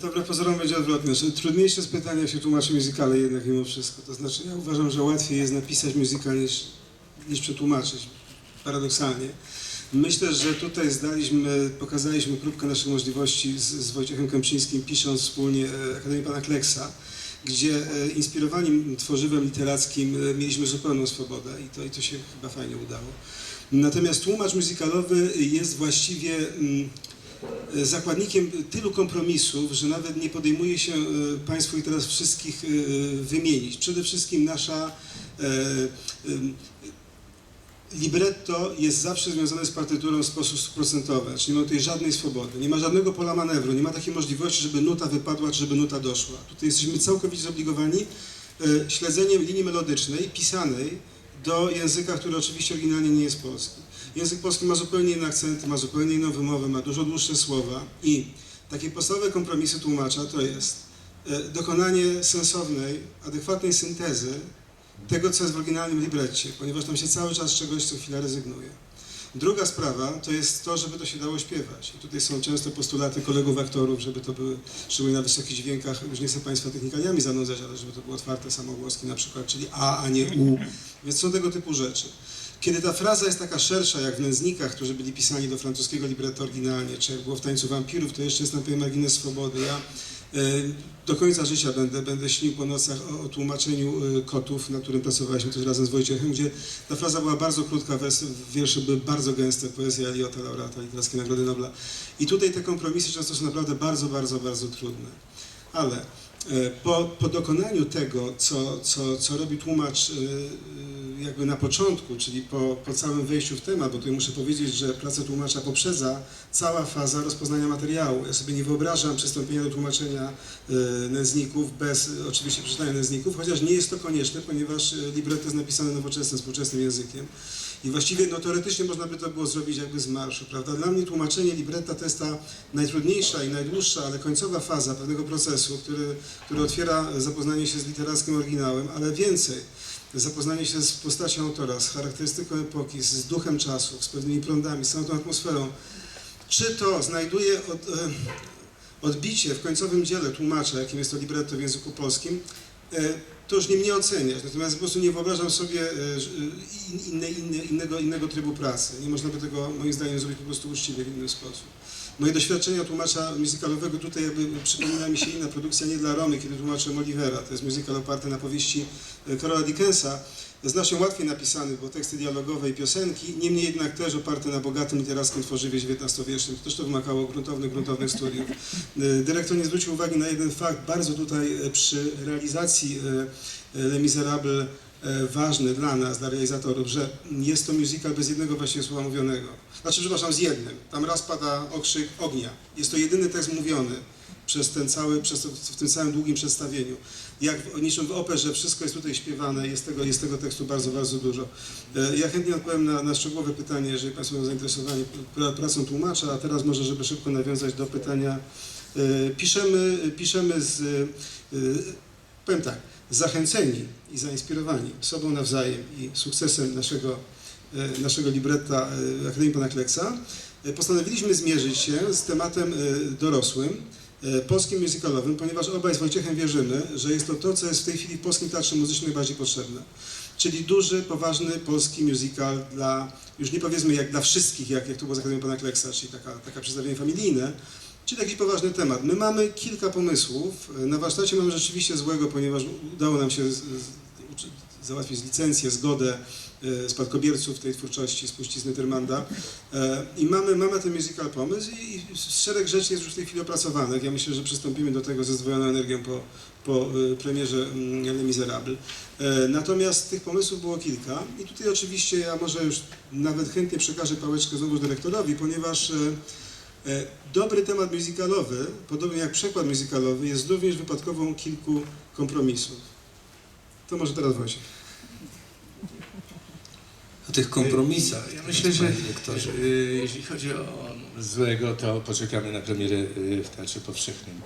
To wbrew pozorom będzie odwrotnie. Znaczy, trudniejsze jest pytanie, jak się tłumaczy muzykale jednak mimo wszystko. To znaczy, ja uważam, że łatwiej jest napisać musical niż, niż przetłumaczyć. Paradoksalnie. Myślę, że tutaj zdaliśmy, pokazaliśmy próbkę naszych możliwości z, z Wojciechem Kępczyńskim, pisząc wspólnie e, Akademię Pana Kleksa, gdzie e, inspirowani tworzywem literackim e, mieliśmy zupełną swobodę i to, i to się chyba fajnie udało. Natomiast tłumacz muzykalowy jest właściwie mm, e, zakładnikiem tylu kompromisów, że nawet nie podejmuje się e, Państwu ich teraz wszystkich e, wymienić. Przede wszystkim nasza e, libretto jest zawsze związane z partyturą w sposób stuprocentowy, czyli nie ma tutaj żadnej swobody, nie ma żadnego pola manewru, nie ma takiej możliwości, żeby nuta wypadła, czy żeby nuta doszła. Tutaj jesteśmy całkowicie zobligowani e, śledzeniem linii melodycznej, pisanej do języka, który oczywiście oryginalnie nie jest polski. Język polski ma zupełnie inne akcenty, ma zupełnie inną wymowę, ma dużo dłuższe słowa i takie podstawowe kompromisy tłumacza to jest e, dokonanie sensownej, adekwatnej syntezy tego, co jest w oryginalnym libretcie, ponieważ tam się cały czas czegoś co chwila rezygnuje. Druga sprawa to jest to, żeby to się dało śpiewać. I tutaj są często postulaty kolegów aktorów, żeby to były, szczególnie na wysokich dźwiękach, już nie chcę Państwa technikaliami zanudzać, ale żeby to były otwarte samogłoski na przykład, czyli A, a nie U. Więc są tego typu rzeczy. Kiedy ta fraza jest taka szersza, jak w Nędznikach, którzy byli pisani do francuskiego libretto oryginalnie, czy jak było w Tańcu Wampirów, to jeszcze jest na pewien margines swobody. Ja do końca życia będę, będę śnił po nocach o, o tłumaczeniu e, kotów, na którym pracowaliśmy też razem z Wojciechem, gdzie ta fraza była bardzo krótka, wiersze były bardzo gęste, poezja Eliota, laureata Literackiej Nagrody Nobla. I tutaj te kompromisy często są naprawdę bardzo, bardzo, bardzo trudne. Ale e, po, po dokonaniu tego, co, co, co robi tłumacz e, e, jakby na początku, czyli po, po całym wejściu w temat, bo tutaj muszę powiedzieć, że pracę tłumacza poprzedza cała faza rozpoznania materiału. Ja sobie nie wyobrażam przystąpienia do tłumaczenia e, nędzników bez oczywiście przeczytania nędzników, chociaż nie jest to konieczne, ponieważ e, libretto jest napisane nowoczesnym, współczesnym językiem. I właściwie no, teoretycznie można by to było zrobić jakby z marszu, prawda? Dla mnie tłumaczenie libretta to jest ta najtrudniejsza i najdłuższa, ale końcowa faza pewnego procesu, który, który otwiera zapoznanie się z literackim oryginałem, ale więcej, zapoznanie się z postacią autora, z charakterystyką epoki, z duchem czasów, z pewnymi prądami, z całą tą atmosferą. Czy to znajduje od, e, odbicie w końcowym dziele tłumacza, jakim jest to libretto w języku polskim, e, to już nie mnie oceniać, natomiast po prostu nie wyobrażam sobie e, inne, inne, innego, innego trybu pracy. Nie można by tego moim zdaniem zrobić po prostu uczciwie w inny sposób. Moje doświadczenia tłumacza musicalowego tutaj jakby przypomina mi się inna produkcja nie dla Romy, kiedy tłumaczyłem Olivera. To jest musical oparty na powieści e, Karola Dickensa. Znacznie łatwiej napisany, bo teksty dialogowe i piosenki, niemniej jednak też oparte na bogatym literackim tworzywie XIX-wiecznym. Też to wymagało gruntownych, gruntownych studiów. E, Dyrektor nie zwrócił uwagi na jeden fakt, bardzo tutaj e, przy realizacji e, e, Les Miserables e, ważny dla nas, dla realizatorów, że jest to musical bez jednego właściwie słowa mówionego. Znaczy, przepraszam, z jednym. Tam raz pada okrzyk ognia. Jest to jedyny tekst mówiony przez ten cały, przez w tym całym długim przedstawieniu. Jak niczym w operze wszystko jest tutaj śpiewane, jest tego, jest tego tekstu bardzo, bardzo dużo. E, Ja chętnie odpowiem na, na szczegółowe pytanie, jeżeli Państwo są zainteresowani pra- pracą tłumacza, a teraz może, żeby szybko nawiązać do pytania, e, piszemy, piszemy z, e, powiem tak, zachęceni i zainspirowani sobą nawzajem i sukcesem naszego, e, naszego libretta e, Akademii Pana Kleksa, e, postanowiliśmy zmierzyć się z tematem dorosłym, polskim musicalowym, ponieważ obaj z Wojciechem wierzymy, że jest to to, co jest w tej chwili w polskim teatrze muzycznym najbardziej potrzebne. Czyli duży, poważny polski musical dla, już nie powiedzmy jak dla wszystkich, jak, jak tu było z Akademią Pana Kleksa, czyli taka, taka przedstawienie familijne, czyli jakiś poważny temat. My mamy kilka pomysłów. Na warsztacie mamy rzeczywiście złego, ponieważ udało nam się z, z, załatwić licencję, zgodę e, spadkobierców tej twórczości, spuścizny Tyrmanda. E, I mamy, mamy ten musical pomysł i, i szereg rzeczy jest już w tej chwili opracowanych. Ja myślę, że przystąpimy do tego ze zdwojoną energią po, po e, premierze mm, Les Miserables. E, Natomiast tych pomysłów było kilka i tutaj oczywiście ja może już nawet chętnie przekażę pałeczkę znowu dyrektorowi, ponieważ e, e, dobry temat musicalowy, podobnie jak przekład musicalowy, jest również wypadkową kilku kompromisów. To może teraz Wojciech. O tych kompromisach. Ja myślę, że y, jeśli chodzi o złego, to poczekamy na premierę y, w Teatrze Powszechnym.